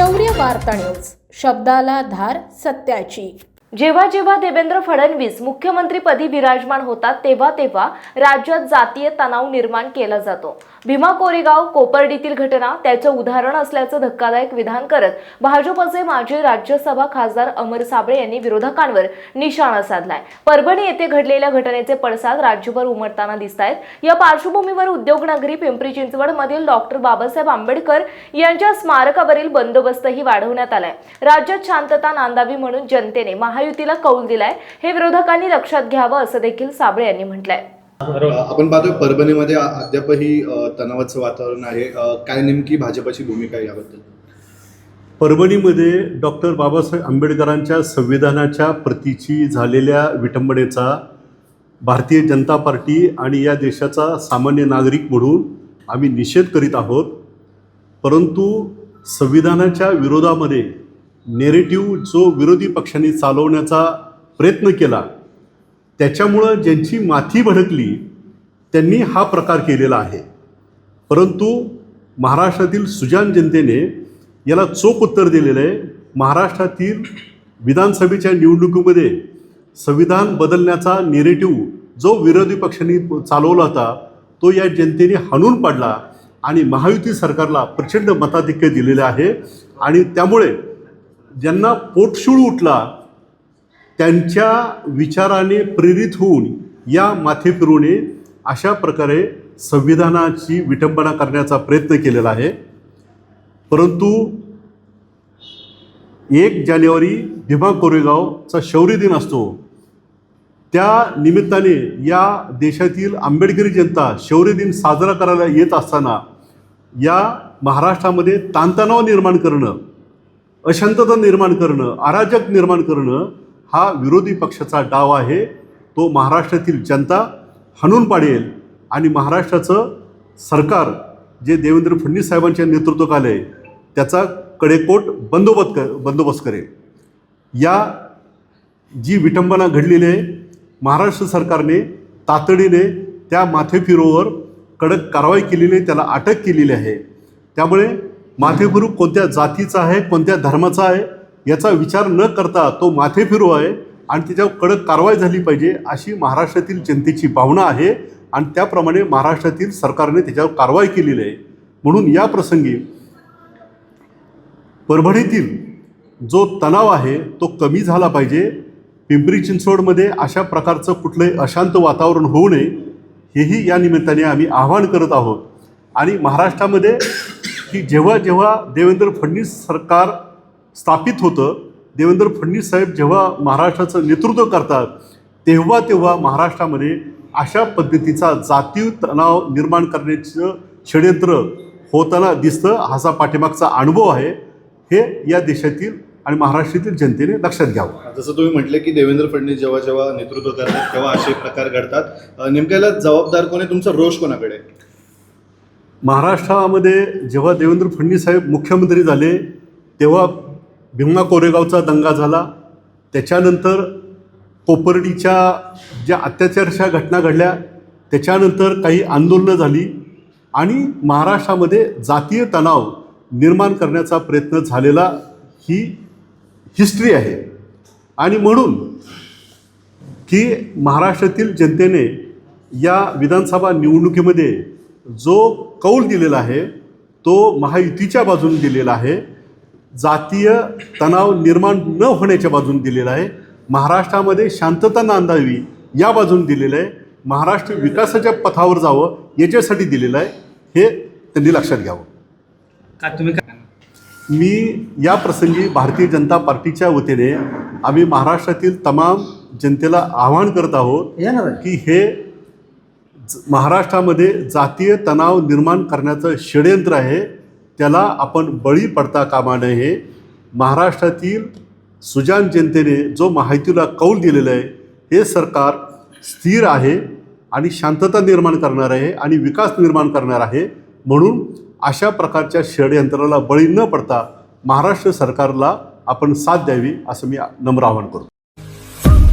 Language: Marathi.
शौर्य वार्ता न्यूज. शब्दाला धार सत्याची. जेव्हा जेव्हा देवेंद्र फडणवीस मुख्यमंत्रीपदी विराजमान होतात तेव्हा तेव्हा राज्यात जातीय तणाव निर्माण केला जातो. भीमा कोरेगाव कोपर्डीतील घटना त्याचं उदाहरण असल्याचं धक्कादायक विधान करत भाजपचे माजी राज्यसभा खासदार अमर साबळे यांनी विरोधकांवर निशाणा साधलाय. परभणी येथे घडलेल्या घटनेचे पडसाद राज्यभर उमटताना दिसत आहेत या पार्श्वभूमीवर उद्योगनगरी पिंपरी चिंचवड मधील डॉक्टर बाबासाहेब आंबेडकर यांच्या स्मारकावरील बंदोबस्तही वाढवण्यात आलाय. राज्यात शांतता नांदावी म्हणून जनतेने महा महायुतीला कौल दिलाय. हे विरोधकांनी लक्षात घ्यावं असं देखील साबळे यांनी म्हटलंय. आपण पाहतोय परभणीमध्ये अद्यापही तणावाचं वातावरण आहे. काय नेमकी भाजपाची भूमिका आहे याबद्दल? परभणीमध्ये डॉक्टर बाबासाहेब आंबेडकरांच्या संविधानाच्या प्रतीची झालेल्या विटंबनेचा भारतीय जनता पार्टी आणि या देशाचा सामान्य नागरिक म्हणून आम्ही निषेध करीत आहोत. परंतु संविधानाच्या विरोधामध्ये नेरेटिव्ह जो विरोधी पक्षांनी चालवण्याचा प्रयत्न केला त्याच्यामुळं ज्यांची माथी भडकली त्यांनी हा प्रकार केलेला आहे. परंतु महाराष्ट्रातील सुजान जनतेने याला चोख उत्तर दिलेलं आहे. महाराष्ट्रातील विधानसभेच्या निवडणुकीमध्ये संविधान बदलण्याचा नेरेटिव्ह जो विरोधी पक्षांनी चालवला होता तो या जनतेने हाणून पाडला आणि महायुती सरकारला प्रचंड मताधिक्य दिलेलं आहे. आणि त्यामुळे ज्यांना पोटशूळ उठला त्यांच्या विचाराने प्रेरित होऊन या माथे फिरवणे अशा प्रकारे संविधानाची विटंबना करण्याचा प्रयत्न केलेला आहे. परंतु एक जानेवारी भीमा कोरेगावचा शौर्य दिन असतो. त्या निमित्ताने या देशातील आंबेडकरी जनता शौर्य दिन साजरा करायला येत असताना या महाराष्ट्रामध्ये ताणतणाव निर्माण करणं अशांतता निर्माण करणं अराजक निर्माण करणं हा विरोधी पक्षाचा डाव आहे. तो महाराष्ट्रातील जनता हाणून पाडेल आणि महाराष्ट्राचं सरकार जे देवेंद्र फडणवीस साहेबांच्या नेतृत्वाखाली आहे त्याचा कडेकोट बंदोबस्त क बंदोबस्त करेल. या जी विटंबना घडलेली आहे महाराष्ट्र सरकारने तातडीने त्या माथेफिरोवर कडक कारवाई केलेली आहे त्याला अटक केलेली आहे. त्यामुळे माथेफिरू कोणत्या जातीचा आहे कोणत्या धर्माचा आहे याचा विचार न करता तो माथेफिरू आहे आणि त्याच्यावर कडक कारवाई झाली पाहिजे अशी महाराष्ट्रातील जनतेची भावना आहे आणि त्याप्रमाणे महाराष्ट्रातील सरकारने त्याच्यावर कारवाई केलेली आहे. म्हणून या प्रसंगी परभणीतील जो तणाव आहे तो कमी झाला पाहिजे. पिंपरी चिंचवडमध्ये अशा प्रकारचं कुठलंही अशांत वातावरण होऊ नये हेही या निमित्ताने आम्ही आवाहन करत आहोत. आणि महाराष्ट्रामध्ये की जेव्हा जेव्हा देवेंद्र फडणवीस सरकार स्थापित होतं देवेंद्र फडणवीस साहेब जेव्हा महाराष्ट्राचं नेतृत्व करतात तेव्हा तेव्हा महाराष्ट्रामध्ये अशा पद्धतीचा जातीय तणाव निर्माण करण्याचं षडयंत्र होताना दिसतं हाचा पाठीमागचा अनुभव आहे. हे या देशातील आणि महाराष्ट्रातील जनतेने लक्षात घ्यावं. जसं तुम्ही म्हटले की देवेंद्र फडणवीस जेव्हा जेव्हा नेतृत्व करतात तेव्हा असे प्रकार घडतात. नेमक्याला जबाबदार कोण आहे? तुमचा रोष कोणाकडे आहे? महाराष्ट्रामध्ये जेव्हा देवेंद्र फडणवीस साहेब मुख्यमंत्री झाले तेव्हा भीमा कोरेगावचा दंगा झाला. त्याच्यानंतर कोपर्डीच्या ज्या अत्याचारच्या घटना घडल्या त्याच्यानंतर काही आंदोलनं झाली आणि महाराष्ट्रामध्ये जातीय तणाव निर्माण करण्याचा प्रयत्न झालेला ही हिस्ट्री आहे. आणि म्हणून की महाराष्ट्रातील जनतेने या विधानसभा निवडणुकीमध्ये जो कौल दिलेला आहे तो महायुतीच्या बाजूने दिलेला आहे जातीय तणाव निर्माण न होण्याच्या बाजूने दिलेला आहे महाराष्ट्रामध्ये शांतता नांदावी या बाजूने दिलेलं आहे महाराष्ट्र विकासाच्या पथावर जावं याच्यासाठी दिलेलं आहे हे त्यांनी लक्षात घ्यावं. का तुम्ही काय मी या प्रसंगी भारतीय जनता पार्टीच्या वतीने आम्ही महाराष्ट्रातील तमाम जनतेला आवाहन करत आहोत की हे महाराष्ट्रामध्ये जातीय तणाव निर्माण करण्याचं षडयंत्र आहे त्याला आपण बळी पडता कामा नये महाराष्ट्रातील सुजान जनतेने जो माहितीला कौल दिलेला आहे हे सरकार स्थिर आहे आणि शांतता निर्माण करणार आहे आणि विकास निर्माण करणार आहे. म्हणून अशा प्रकारच्या षडयंत्राला बळी न पडता महाराष्ट्र सरकारला आपण साथ द्यावी असं मी नम्र आवाहन करतो.